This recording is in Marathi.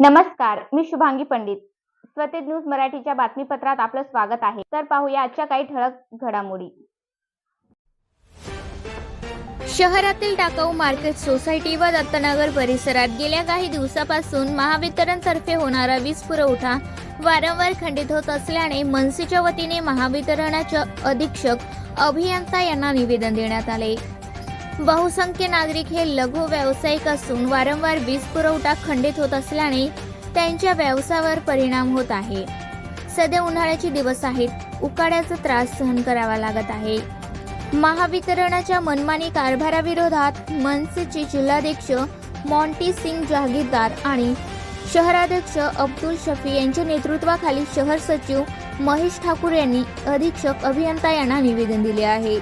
नमस्कार मी शुभांगी पंडित. स्वतेज न्यूज मराठीच्या बातमीपत्रात आपलं स्वागत आहे. तर पाहूया आजच्या काही ठळक घडामोडी. शहरातील टाकाऊ मार्केट सोसायटी व दत्तनगर परिसरात गेल्या काही दिवसापासून महावितरणतर्फे होणारा वीज पुरवठा वारंवार खंडित होत असल्याने मनसेच्या वतीने महावितरणाच्या अधीक्षक अभियंता यांना निवेदन देण्यात आले. बहुसंख्य नागरिक हे लघु व्यावसायिक असून वारंवार वीज पुरवठा खंडित होत असल्याने त्यांच्या व्यवसायावर परिणाम होत आहे. सध्या उन्हाळ्याचे दिवस आहेत. उकाड्याचा त्रास सहन करावा लागत आहे. महावितरणाच्या मनमानी कारभाराविरोधात मनसेचे जिल्हाध्यक्ष मॉन्टी सिंग जहागीरदार आणि शहराध्यक्ष अब्दुल शफी यांच्या नेतृत्वाखाली शहर सचिव महेश ठाकूर यांनी अधीक्षक अभियंता यांना निवेदन दिले आहे.